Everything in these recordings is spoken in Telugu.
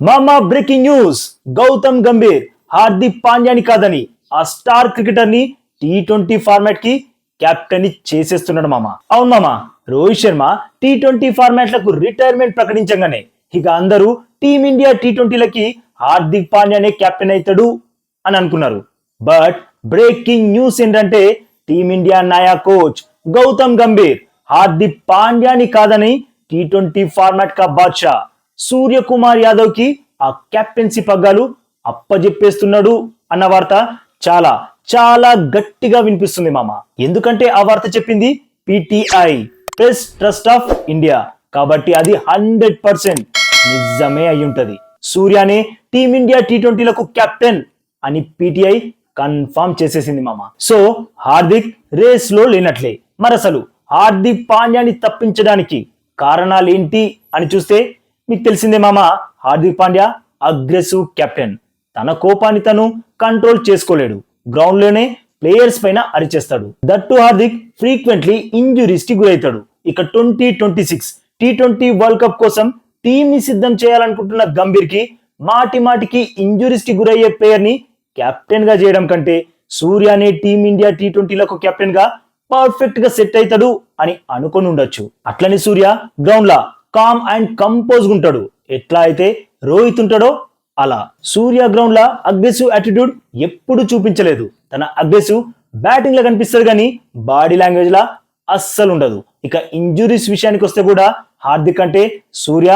మామా బ్రేకింగ్ న్యూస్. గౌతమ్ గంభీర్ హార్దిక్ పాండ్యాని కాదని ఆ స్టార్ క్రికెటర్ని టీ ట్వంటీ ఫార్మాట్కి కెప్టెన్ చేసేస్తున్నాడు మామ. అవును మామ రోహిత్ శర్మ టీ ట్వంటీ ఫార్మాట్లకు రిటైర్మెంట్ ప్రకటించగానే ఇక అందరూ టీమిండియా టీ ట్వంటీలకి హార్దిక్ పాండ్యానే కెప్టెన్ అవుతాడు అని అనుకున్నారు. బట్ బ్రేకింగ్ న్యూస్ ఏంటంటే టీమిండియా నాయా కోచ్ గౌతమ్ గంభీర్ హార్దిక్ పాండ్యాని కాదని టీ ట్వంటీ ఫార్మాట్ కా బాద్షా సూర్యకుమార్ యాదవ్కి ఆ కెప్టెన్సీ పగ్గాలు అప్పజెప్పేస్తున్నాడు అన్న వార్త చాలా చాలా గట్టిగా వినిపిస్తుంది మామ. ఎందుకంటే ఆ వార్త చెప్పింది PTI Press Trust of India కాబట్టి అది హండ్రెడ్ పర్సెంట్ నిజమే అయి ఉంటది సూర్యానే టీమిండియా టీ ట్వంటీలకు కెప్టెన్ అని పిటిఐ కన్ఫర్మ్ చేసేసింది మామ. సో హార్దిక్ రేస్లో లేనట్లే. మరసలు హార్దిక్ పాండ్యాని తప్పించడానికి కారణాలేంటి అని చూస్తే మీకు తెలిసిందే మామ హార్దిక్ పాండ్యా అగ్రెసివ్ కెప్టెన్. తన కోపాన్ని తను కంట్రోల్ చేసుకోలేడు. గ్రౌండ్లోనే ప్లేయర్స్ పైన అరిచేస్తాడు. దట్టు హార్దిక్ ఫ్రీక్వెంట్లీ ఇంజురీస్కి గురవుతాడు ఇక twenty twenty six T twenty world cup కోసం టీమ్ని సిద్ధం చేయాలనుకుంటున్న గంభీర్కి మాటి మాటికి ఇంజురీస్కి గురయ్యే ప్లేయర్ని కెప్టెన్గా చేయడం కంటే సూర్యనే టీమిండియా టీ ట్వంటీలకు కెప్టెన్గా పర్ఫెక్ట్గా సెట్ అవుతాడు అని అనుకొని ఉండొచ్చు. అట్లనే సూర్య గ్రౌండ్ లా కామ్ అండ్ కంపోజ్ ఉంటాడు. ఎట్లా అయితే రోహిత్ ఉంటాడో అలా. సూర్య గ్రౌండ్ లా అగ్రెసివ్ యాటిట్యూడ్ ఎప్పుడు చూపించలేదు. తన అగ్రెసివ్ బ్యాటింగ్ లా కనిపిస్తాడు కానీ బాడీ లాంగ్వేజ్ లా అస్సలు ఉండదు. ఇక ఇంజురీస్ విషయానికి వస్తే కూడా హార్దిక్ అంటే సూర్య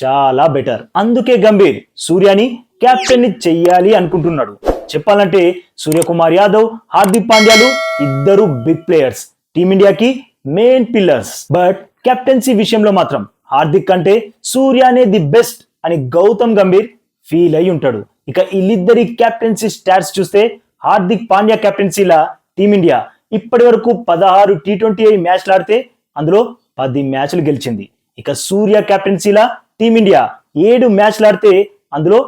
చాలా బెటర్ అందుకే గంభీర్ సూర్యని కెప్టెన్ని చెయ్యాలి అనుకుంటున్నాడు. చెప్పాలంటే సూర్యకుమార్ యాదవ్ హార్దిక్ పాండ్యాలు ఇద్దరు బిగ్ ప్లేయర్స్ టీమిండియాకి మెయిన్ పిల్లర్స్ బట్ కెప్టెన్సీ విషయంలో మాత్రం హార్దిక్ కంటే సూర్యనే ది బెస్ట్ అని గౌతమ్ గంభీర్ ఫీల్ అయి ఉంటాడు. ఇక వీళ్ళిద్దరి కెప్టెన్సీ స్టాట్స్ చూస్తే హార్దిక్ పాండ్యా కెప్టెన్సీలా టీమిండియా ఇప్పటి వరకు పదహారు టీ ట్వంటీ మ్యాచ్లు ఆడితే అందులో పది మ్యాచ్లు గెలిచింది. ఇక సూర్య కెప్టెన్సీల టీమిండియా ఏడు మ్యాచ్లు ఆడితే అందులో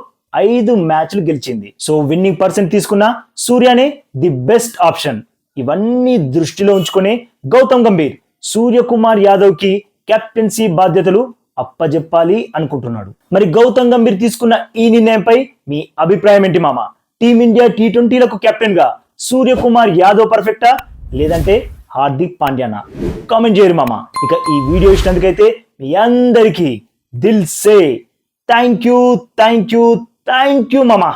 ఐదు మ్యాచ్లు గెలిచింది. సో విన్నింగ్ పర్సెంట్ తీసుకున్న సూర్యనే ది బెస్ట్ ఆప్షన్. ఇవన్నీ దృష్టిలో ఉంచుకునే గౌతమ్ గంభీర్ సూర్యకుమార్ యాదవ్కి కెప్టెన్సీ బాధ్యతలు అప్పజెప్పాలి అనుకుంటున్నాడు. మరి గౌతమ్ గంభీర్ తీసుకున్న ఈ నిర్ణయంపై మీ అభిప్రాయం ఏంటి మామ? టీమిండియా టీ ట్వంటీలకు కెప్టెన్గా సూర్యకుమార్ యాదవ్ పర్ఫెక్టా? లేదంటే హార్దిక్ పాండ్యానా? కామెంట్ చేయరు మామ. ఇక ఈ వీడియో ఇచ్చినందుకైతే మీ అందరికీ దిల్ సే. Thank you thank you thank you మామా.